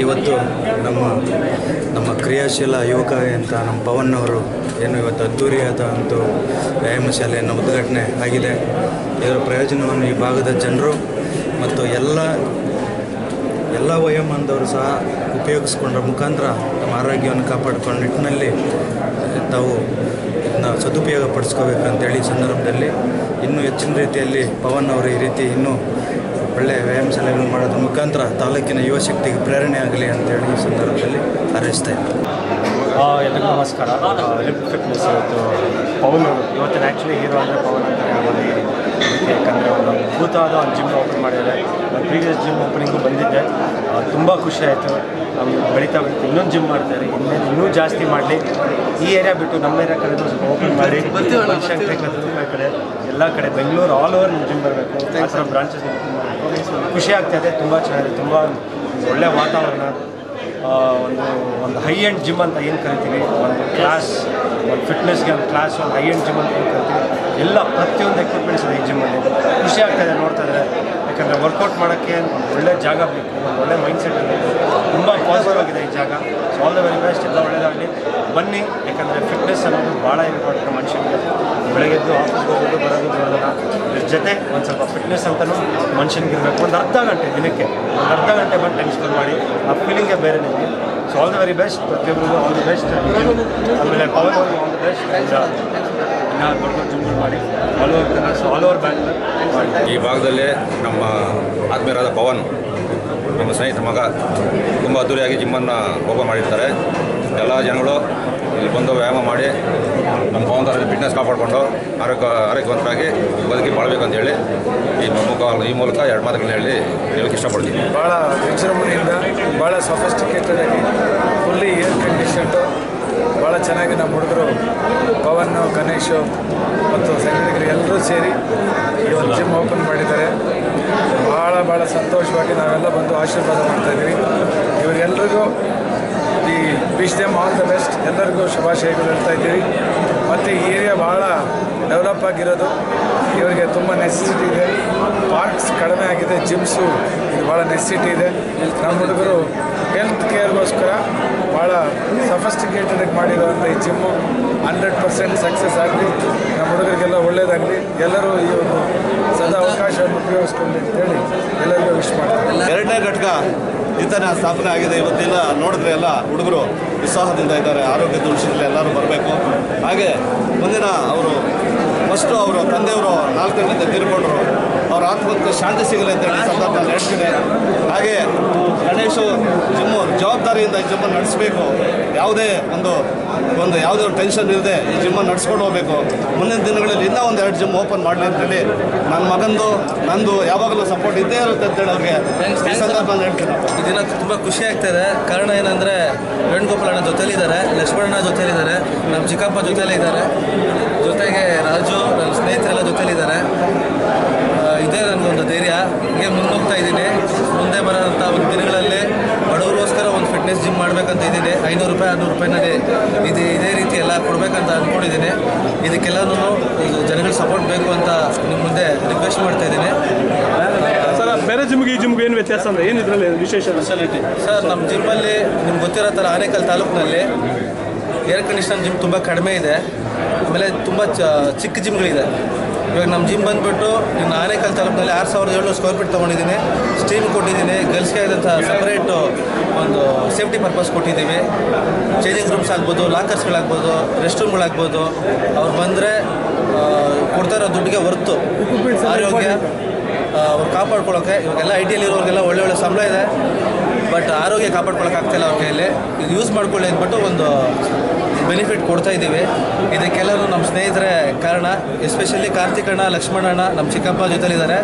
ಇವತ್ತು ನಮ್ಮ ನಮ್ಮ ಕ್ರಿಯಾಶೀಲ ಯುವಕ ಅಂತ ನಮ್ಮ ಪವನ್ ಅವರು ಏನು ಇವತ್ತು ಅದ್ದೂರಿಯಾದ ಒಂದು ವ್ಯಾಯಾಮ ಶಾಲೆಯನ್ನು ಉದ್ಘಾಟನೆ ಆಗಿದೆ. ಇದರ ಪ್ರಯೋಜನವನ್ನು ಈ ಭಾಗದ ಜನರು ಮತ್ತು ಎಲ್ಲ ಎಲ್ಲ ವಯೋಮಾನದವರು ಸಹ ಉಪಯೋಗಿಸ್ಕೊಂಡ್ರ ಮುಖಾಂತರ ತಮ್ಮ ಆರೋಗ್ಯವನ್ನು ಕಾಪಾಡಿಕೊಂಡ ನಿಟ್ಟಿನಲ್ಲಿ ತಾವು ಇದನ್ನ ಸದುಪಯೋಗ ಪಡಿಸ್ಕೋಬೇಕು ಅಂತೇಳಿ ಸಂದರ್ಭದಲ್ಲಿ ಇನ್ನೂ ಹೆಚ್ಚಿನ ರೀತಿಯಲ್ಲಿ ಪವನ್ ಅವರು ಈ ರೀತಿ ಇನ್ನೂ ಒಳ್ಳೆಯ ವ್ಯಾಯಾಮ ಶಾಲೆಗಳನ್ನು ಮಾಡೋದ್ರ ಮುಖಾಂತರ ತಾಲೂಕಿನ ಯುವ ಶಕ್ತಿಗೆ ಪ್ರೇರಣೆ ಆಗಲಿ ಅಂತೇಳಿ ಈ ಸಂದರ್ಭದಲ್ಲಿ ಹಾರೈಸ್ತಾ ಇದ್ದೀನಿ ಆ, ಎಲ್ರಿಗೂ ನಮಸ್ಕಾರ. ಲಿಪ್ ಫಿಟ್ನೆಸ್ ಇವತ್ತು ಪವನ್ ಇವತ್ತಿನ ಆ್ಯಕ್ಚುಲಿ ಹೀರೋ ಅಂದರೆ ಪವನ್ ಅಂತ ಹೇಳ್ಬೋದು ಯಾಕಂದರೆ ಒಂದು ಅದ್ಭುತವಾದ ಒಂದು ಜಿಮ್ ಓಪನ್ ಮಾಡಿದ್ದಾರೆ. ನಾನು ಪ್ರೀವಿಯಸ್ ಜಿಮ್ ಓಪನಿಂಗು ಬಂದಿದ್ದೆ. ತುಂಬ ಖುಷಿ ಆಯಿತು. ನಮ್ಗೆ ಬೆಳೀತಾ ಬೆಳೀತಾ ಇನ್ನೊಂದು ಜಿಮ್ ಮಾಡ್ತಾರೆ. ಇನ್ನೇನು ಇನ್ನೂ ಜಾಸ್ತಿ ಮಾಡಲಿ. ಈ ಏರಿಯಾ ಬಿಟ್ಟು ನಮ್ಮ ಏರಿಯಾ ಕಡೆ ಸ್ವಲ್ಪ ಓಪನ್ ಮಾಡಿ. ಕಡೆ ಎಲ್ಲ ಕಡೆ ಬೆಂಗಳೂರು ಆಲ್ ಓವರ್ ಜಿಮ್ ಬರಬೇಕು. ಆ ಥರ ಬ್ರಾಂಚಸ್ ಖುಷಿ ಆಗ್ತಾಯಿದೆ ತುಂಬ ಚೆನ್ನಾಗಿದೆ, ತುಂಬ ಒಳ್ಳೆಯ ವಾತಾವರಣ ಒಂದು ಒಂದು ಹೈ ಎಂಡ್ ಜಿಮ್ ಅಂತ ಏನು ಕರಿತೀವಿ, ಒಂದು ಕ್ಲಾಸ್ ಒಂದು ಫಿಟ್ನೆಸ್ಗೆ ಒಂದು ಕ್ಲಾಸ್ ಒಂದು ಹೈ ಎಂಡ್ ಜಿಮ್ ಅಂತ ಏನು ಕರಿತೀವಿ, ಎಲ್ಲ ಪ್ರತಿಯೊಂದು ಎಕ್ವಿಪ್ಮೆಂಟ್ಸ್ ಇದೆ ಈ ಜಿಮ್ಮಲ್ಲಿ ಖುಷಿ ಆಗ್ತಾಯಿದೆ ನೋಡ್ತಾ ಇದ್ದಾರೆ ಯಾಕಂದರೆ ವರ್ಕೌಟ್ ಮಾಡೋಕ್ಕೆ ಒಂದು ಒಳ್ಳೆ ಜಾಗ ಬೇಕು, ಒಂದು ಒಳ್ಳೆ ಮೈಂಡ್ಸೆಟ್ ಬೇಕು. ತುಂಬ ಪಾಸಿಟಿವ್ ಆಗಿದೆ ಈ ಜಾಗ. So all the very best ಎಲ್ಲ ಒಳ್ಳೆಯದಾಗಲಿ ಬನ್ನಿ, ಯಾಕಂದರೆ ಫಿಟ್ನೆಸ್ ಅನ್ನೋದು ಭಾಳ ಇಂಪಾರ್ಟೆಂಟ್ ಮನುಷ್ಯನಿಗೆ. ಬೆಳಗ್ಗೆದ್ದು ಆಫೀಸ್ಗೆ ಹೋಗೋದು, ಬರೋದು, ಬರೋದಲ್ಲ. ಇದ್ರ ಜೊತೆ ಒಂದು ಸ್ವಲ್ಪ ಫಿಟ್ನೆಸ್ ಅಂತಲೂ ಮನುಷ್ಯನಿಗೆ ಇರಬೇಕು. ಒಂದು ಅರ್ಧ ಗಂಟೆ ದಿನಕ್ಕೆ. ಒಂದು ಅರ್ಧ ಗಂಟೆ ಬಂದು ಟೈಮ್ ಸ್ಪೆಂಡ್ ಮಾಡಿ, ಆ ಫೀಲಿಂಗೇ ಬೇರೆ ನಿಮಗೆ. So all the very best ಪ್ರತಿಯೊಬ್ಬರಿಗೂ ಆಲ್ ದಿ ಬೆಸ್ಟ್ ಆಮೇಲೆ ಪವರ್ ಆಲ್ ದಿ ಬೆಸ್ಟ್ ಇನ್ನು ದೊಡ್ಡ ಜಿಮ್ಗಳು ಮಾಡಿ all over so all over Bangalore ಈ ಭಾಗದಲ್ಲಿ ನಮ್ಮ ಆತ್ಮೀಯರಾದ ಪವನ್ ನಮ್ಮ ಸ್ನೇಹಿತ ಮಗ ತುಂಬ ಅದ್ದೂರಿಯಾಗಿ ಜಿಮ್ಮನ್ನು ಓಪನ್ ಮಾಡಿರ್ತಾರೆ. ಎಲ್ಲ ಜನಗಳು ಇಲ್ಲಿ ಬಂದು ವ್ಯಾಯಾಮ ಮಾಡಿ ನಮ್ಮ ಪವನ್ ಫಿಟ್ನೆಸ್ ಕಾಪಾಡಿಕೊಂಡು ಆರೋಗ್ಯ, ಆರೋಗ್ಯವಂತರಾಗಿ ಬದುಕಿ ಬಾಳ್ಬೇಕು ಅಂತೇಳಿ ಈ ಮುಖ ಈ ಮೂಲಕ ಎರಡು ಮಾತುಗಳನ್ನ ಹೇಳಿ ಹೇಳಕ್ಕೆ ಇಷ್ಟಪಡ್ತೀನಿ. ಭಾಳ ವಿಜೃಂಭಣೆಯಿಂದ ಭಾಳ ಸಫಿಸ್ಟಿಕೇಟೆಡ್ ಆಗಿ ಫುಲ್ಲಿ ಏರ್ ಕಂಡೀಷನ್ಡು ಭಾಳ ಚೆನ್ನಾಗಿ ನಮ್ಮ ಹುಡುಗರು ಪವನ್, ಗಣೇಶು ಮತ್ತು ಸಂಗಡಿಗರು ಎಲ್ಲರೂ ಸೇರಿ ಈ ಒಂದು ಜಿಮ್ ಓಪನ್ ಮಾಡಿದ್ದಾರೆ. ಭಾಳ ಭಾಳ ಸಂತೋಷವಾಗಿ ನಾವೆಲ್ಲ ಬಂದು ಆಶೀರ್ವಾದ ಮಾಡ್ತಾ ಇದ್ದೀವಿ. ಇವರೆಲ್ಲರಿಗೂ ಈ wish them all the best ಎಲ್ಲರಿಗೂ ಶುಭಾಶಯಗಳು ಹೇಳ್ತಾ ಇದ್ದೀವಿ. ಮತ್ತು ಈ ಏರಿಯಾ ಭಾಳ ಡೆವಲಪ್ ಆಗಿರೋದು. ಇವರಿಗೆ ತುಂಬ ನೆಸೆಸಿಟಿ ಇದೆ. ಪಾರ್ಕ್ಸ್ ಕಡಿಮೆ ಆಗಿದೆ ಜಿಮ್ಸು ಇದು ಭಾಳ ನೆಸೆಸಿಟಿ ಇದೆ. ನಮ್ಮ ಹುಡುಗರು ಹೆಲ್ತ್ ಕೇರ್ಗೋಸ್ಕರ ಭಾಳ ಸಫಿಸ್ಟಿಕೇಟೆಡ್ ಮಾಡಿರುವಂಥ ಈ ಜಿಮ್ಮು ಹಂಡ್ರೆಡ್ ಪರ್ಸೆಂಟ್ ಸಕ್ಸಸ್ ಆಗಲಿ, ನಮ್ಮ ಹುಡುಗರಿಗೆಲ್ಲ ಒಳ್ಳೇದಾಗಲಿ, ಎಲ್ಲರೂ ಈ ಒಂದು ಸದಾ ಅವಕಾಶವನ್ನು ಉಪಯೋಗಿಸ್ಕೊಳ್ಳಿ ಅಂತೇಳಿ ಎಲ್ಲರಿಗೂ ವಿಶ್ ಮಾಡ್ತೀನಿ. ಎರಡನೇ ಘಟಕ ಇತನ ಸ್ಥಾಪನೆ ಆಗಿದೆ. ಇವತ್ತೆಲ್ಲ, ನೋಡಿದ್ರೆ ಎಲ್ಲ ಹುಡುಗರು ಉತ್ಸಾಹದಿಂದ ಇದ್ದಾರೆ. ಆರೋಗ್ಯದ ವಿಷಯದಲ್ಲಿ ಎಲ್ಲರೂ ಬರಬೇಕು. ಹಾಗೆ ಮುಂದಿನ ಅವರು ಫಸ್ಟು ಅವರು ತಂದೆಯವರು ನಾಲ್ಕು ಗಂಟೆ ತೀರ್ಕೊಂಡ್ರು. ಅವ್ರ ಆತ್ಮಕ್ಕೆ ಶಾಂತಿ ಸಿಗಲಿ ಅಂತೇಳಿ ಹೇಳಿ ಸಂದರ್ಭದಲ್ಲಿ ಹೇಳ್ತೀನಿ ಹಾಗೆ ಗಣೇಶ ಜಿಮ್ಮು ಜವಾಬ್ದಾರಿಯಿಂದ ಈ ಜಿಮ್ಮನ್ನು ನಡೆಸಬೇಕು. ಯಾವುದೇ ಒಂದು ಒಂದು ಯಾವುದೇ ಟೆನ್ಷನ್ ಇಲ್ಲದೆ ಈ ಜಿಮ್ಮನ್ನು ನಡೆಸ್ಕೊಂಡು ಹೋಗಬೇಕು. ಮುಂದಿನ ದಿನಗಳಲ್ಲಿ ಇನ್ನೂ ಒಂದು ಎರಡು ಜಿಮ್ ಓಪನ್ ಮಾಡಲಿ ಅಂತೇಳಿ ನನ್ನ ಮಗಂದು ನಂದು ಯಾವಾಗಲೂ ಸಪೋರ್ಟ್ ಇದ್ದೇ ಇರುತ್ತೆ ಅಂತೇಳಿ ಅವ್ರಿಗೆ ಈ ಸಂದರ್ಭ ಹೇಳ್ತೀನಿ. ಈ ದಿನ ತುಂಬ ಖುಷಿ ಆಗ್ತದೆ ಕಾರಣ ಏನಂದರೆ ವೇಣುಗೋಪಾಲಣ್ಣ ಜೊತೆಲಿದ್ದಾರೆ ಲಕ್ಷ್ಮಣಣ್ಣ ಜೊತೆಲಿದ್ದಾರೆ ನಮ್ಮ ಚಿಕ್ಕಪ್ಪ ಜೊತೆಲೇ ಇದ್ದಾರೆ ಜೊತೆಗೆ ರಾಜು ನನ್ನ ಸ್ನೇಹಿತರೆಲ್ಲ ಜೊತೆಲಿದ್ದಾರೆ ಆ, ಇದೇ ನನಗೊಂದು ಧೈರ್ಯ. ಹೀಗೆ ಹೋಗ್ತಾ ಇದ್ದೀನಿ. ಮುಂದೆ ಬರೋಂಥ ಒಂದು ದಿನಗಳಲ್ಲಿ ಬಡವರಿಗೋಸ್ಕರ ಒಂದು ಫಿಟ್ನೆಸ್ ಜಿಮ್ ಮಾಡಬೇಕಂತ ಇದ್ದೀನಿ. ಐನೂರು ರೂಪಾಯಿ ಆರುನೂರು ರೂಪಾಯಿನಲ್ಲಿ ಇದು ಇದೇ ರೀತಿ ಎಲ್ಲ ಕೊಡಬೇಕಂತ ಅಂದ್ಕೊಂಡಿದ್ದೀನಿ ಇದಕ್ಕೆಲ್ಲನೂ ಜನಗಳ ಸಪೋರ್ಟ್ ಬೇಕು ಅಂತ ನಿಮ್ಮ ಮುಂದೆ ರಿಕ್ವೆಸ್ಟ್ ಮಾಡ್ತಾ ಇದ್ದೀನಿ. ಸರ್ ಬೇರೆ ಜಿಮ್ಗೆ ಈ ಜಿಮ್ಗೆ ಏನು ವ್ಯತ್ಯಾಸ ಅಂದರೆ ಏನು ಇದರಲ್ಲಿ ವಿಶೇಷ? ಫೆಸಿಲಿಟಿ ಸರ್ ನಮ್ಮ ಜಿಮ್ಮಲ್ಲಿ ನಿಮ್ಗೆ ಗೊತ್ತಿರೋ ಥರ ಆನೇಕಲ್ ತಾಲೂಕಿನಲ್ಲಿ ಏರ್ ಕಂಡೀಷನ್ ಜಿಮ್ ತುಂಬ ಕಡಿಮೆ ಇದೆ. ಆಮೇಲೆ ತುಂಬ ಚ ಚಿಕ್ಕ ಜಿಮ್ಗಳಿದೆ. ಇವಾಗ ನಮ್ಮ ಜಿಮ್ ಬಂದುಬಿಟ್ಟು ಇನ್ನು ಆನೇಕಲ್ ತಾಲೂಕಿನಲ್ಲಿ ಆರು ಸಾವಿರದ ಏಳ್ನೂರು ಸ್ಕ್ವೇರ್ ಫೀಟ್ ತೊಗೊಂಡಿದ್ದೀನಿ. ಸ್ಟೀಮ್ ಕೊಟ್ಟಿದ್ದೀನಿ. ಗರ್ಲ್ಸ್ಗೆ ಆದಂಥ ಸಪ್ರೇಟು ಒಂದು ಸೇಫ್ಟಿ ಪರ್ಪಸ್ ಕೊಟ್ಟಿದ್ದೀವಿ. ಚೇಂಜಿಂಗ್ ರೂಮ್ಸ್ ಆಗ್ಬೋದು ಲಾಕರ್ಸ್ಗಳಾಗ್ಬೋದು ರೆಸ್ಟ್ ರೂಮ್ಗಳಾಗ್ಬೋದು ಅವ್ರು ಬಂದರೆ ಕೊಡ್ತಾ ಇರೋ ದುಡ್ಡಿಗೆ ಹೊರ್ತು. ಆರೋಗ್ಯ ಅವ್ರು ಕಾಪಾಡ್ಕೊಳ್ಳೋಕೆ ಇವಾಗೆಲ್ಲ ಐ ಟಿಯಲ್ಲಿ ಇರೋರಿಗೆಲ್ಲ ಒಳ್ಳೆ ಒಳ್ಳೆ ಸಂಬಳ ಇದೆ. ಬಟ್ ಆರೋಗ್ಯ ಕಾಪಾಡ್ಕೊಳ್ಳೋಕ್ಕಾಗ್ತಾಯಿಲ್ಲ ಅವ್ರ ಕೈಯಲ್ಲಿ. ಇದು ಯೂಸ್ ಮಾಡ್ಕೊಳ್ಳಿ ಅಂದ್ಬಿಟ್ಟು ಒಂದು ಬೆನಿಫಿಟ್ ಕೊಡ್ತಾ ಇದ್ದೀವಿ. ಇದಕ್ಕೆಲ್ಲರೂ ನಮ್ಮ ಸ್ನೇಹಿತರೆ ಕಾರಣ ಎಸ್ಪೆಷಲಿ ಕಾರ್ತಿಕಣ್ಣ ಲಕ್ಷ್ಮಣಣ್ಣ ನಮ್ಮ ಚಿಕ್ಕಪ್ಪ ಜೊತೆಲಿದ್ದಾರೆ.